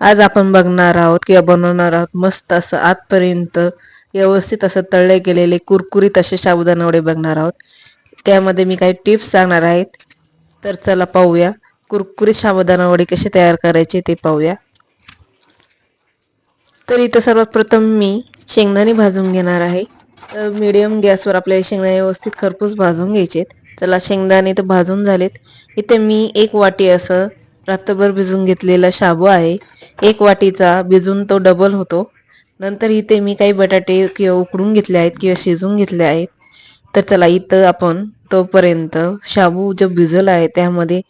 आज आपण बघणार आहोत किंवा बनवणार आहोत मस्त असं आतपर्यंत व्यवस्थित असं तळले गेलेले कुरकुरीत असे साबुदाणा वडे बघणार आहोत. त्यामध्ये मी काही टिप्स सांगणार आहेत. तर चला पाहूया. कुरकुरीत साबुदाणा वडे कसे तयार करायचे ते पाहूया. तर इथं सर्वात प्रथम मी शेंगदाणे भाजून घेणार आहे. तर मीडियम गॅसवर आपल्याला शेंगदाणे व्यवस्थित खरपूस भाजून घ्यायचे चला शेंगदाणे तर भाजून झालेत. इथे मी एक वाटी असं रात्रभर भिजून घेतलेला शाबू आहे. एक वाटीचा भिजून तो डबल होतो. नंतर इथे मी काही बटाटे किंवा उकडून घेतले आहेत किंवा शिजून घेतले आहेत. तर चला इथं आपण तोपर्यंत शाबू जो भिजला आहे त्यामध्ये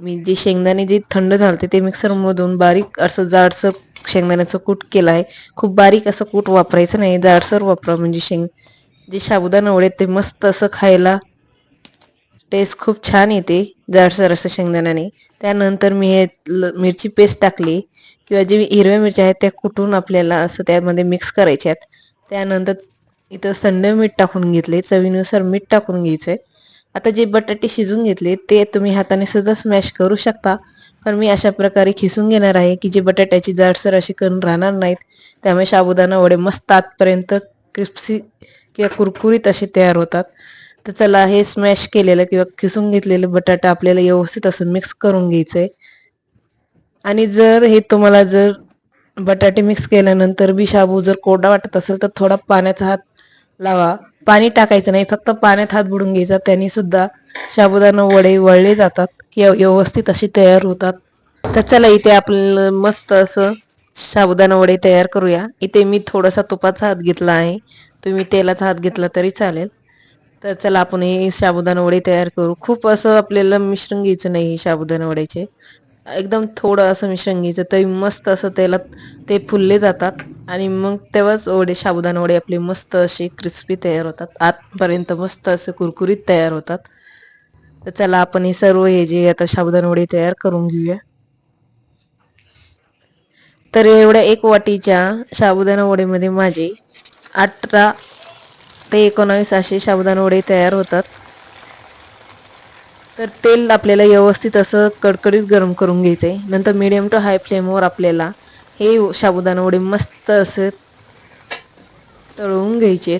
मी जे शेंगदाणे जे थंड झालते ते मिक्सरमधून बारीक असं जाडसं शेंगदाण्याचं कूट केलं आहे. खूप बारीक असं कूट वापरायचं नाही जाडसर वापरा म्हणजे शेंग जे साबुदाणा वडे ते मस्त असं खायला टेस्ट खूप छान येते जाडसर असं शेंगदाण्याने. त्यानंतर मी हे मिरची पेस्ट टाकली. किंवा जे हिरव्या मिरच्या आहेत त्या कुटून आपल्याला असं त्यामध्ये मिक्स करायच्या आहेत त्यानंतर इथं संडे मीठ टाकून घेतले चवीनुसार मीठ टाकून घ्यायचंय. आता जे बटाटे शिजून घेतले ते तुम्ही हाताने सुद्धा स्मॅश करू शकता. पण मी अशा प्रकारे खिसून घेणार आहे की जे बटाट्याची जाडसर अशी करून राहणार नाहीत त्यामुळे साबुदाणा वडे मस्त आतपर्यंत क्रिस्पी किंवा कुरकुरीत असे तयार होतात. तर चला हे स्मॅश केलेलं किंवा खिसून घेतलेलं बटाटा आपल्याला व्यवस्थित असं मिक्स करून घ्यायचं आहे आणि जर हे तुम्हाला जर बटाटे मिक्स केल्यानंतर बी शाबू जर कोरडा वाटत असेल तर थोडा पाण्याचा हात लावा. पाणी टाकायचं नाही फक्त पाण्यात हात बुडून घ्यायचा. त्याने सुद्धा साबुदाणा वडे वळले जातात की व्यवस्थित असे तयार होतात. तर चला इथे आपल्याला मस्त असं साबुदाणा वडे तयार करूया. इथे मी थोडासा तुपाचा हात घेतला आहे. तुम्ही तेलाचा हात घेतला तरी चालेल. तर चला आपण हे साबुदाणा वडे तयार करू. खूप असं आपल्याला मिश्रण घ्यायचं नाही साबुदाणा वड्याचे. एकदम थोडं असं मिश्रण घ्यायचं तरी मस्त असं तेलात ते फुलले जातात. आणि मग तेव्हाच वडे साबुदाणा वडे आपले मस्त असे क्रिस्पी तयार होतात. आतपर्यंत मस्त असे कुरकुरीत तयार होतात. तर चला आपण हे सर्व हे जे आता साबुदाणा वडे तयार करून घेऊया. तर एवढ्या एक वाटीच्या साबुदाणा वडेमध्ये माझे अठरा ते एकोणावीस असे साबुदाणा वडे तयार होतात. तर तेल आपल्याला व्यवस्थित असं कडकडीत गरम करून घ्यायचं आहे नंतर मिडियम टू हाय फ्लेमवर आपल्याला हे साबुदाणा वडे मस्त असे तळवून घ्यायचे.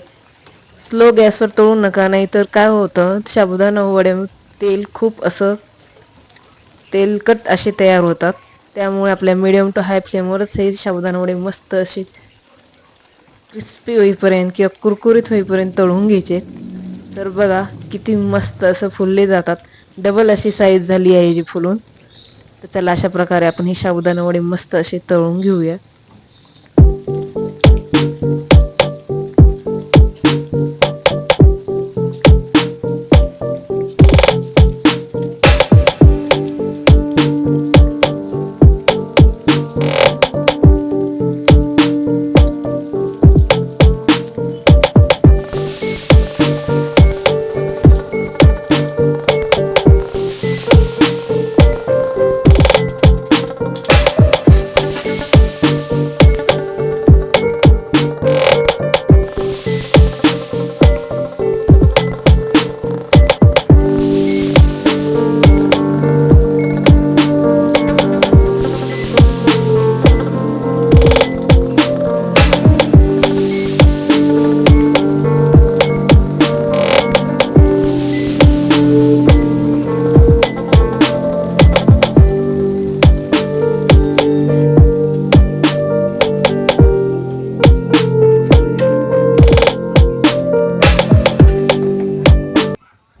स्लो गॅसवर तळू नका नाही तर काय होतं साबुदाणा वडे तेल खूप असं तेलकट असे तयार होतात. त्यामुळे आपल्या मिडियम टू हाय फ्लेमवरच हे साबुदाणा वडे मस्त असे क्रिस्पी होईपर्यंत किंवा कुरकुरीत होईपर्यंत तळून घ्यायचे. तर बघा किती मस्त असं फुलले जातात. डबल अशी साईज झाली आहे जी फुलून. तर चला अशा प्रकारे आपण ही साबुदाणा वडे मस्त असे तळून घेऊया.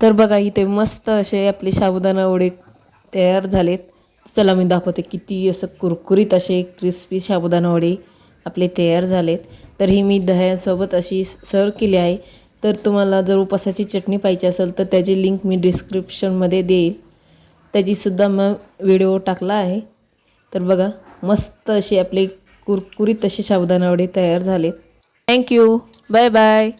तर बघा इथे मस्त असे आपले साबुदाणा वडे तयार झालेत. चला मी दाखवते किती असं कुरकुरीत असे क्रिस्पी साबुदाणा वडे आपले तयार झालेत. तर ही मी दह्यासोबत अशी सर्व केली आहे. तर तुम्हाला जर उपासाची चटणी पाहिजे असेल तर त्याची लिंक मी डिस्क्रिप्शनमध्ये देईल. त्याचीसुद्धा मग व्हिडिओ टाकला आहे. तर बघा मस्त असे आपले कुरकुरीत असे साबुदाणा वडे तयार झालेत. Thank you bye bye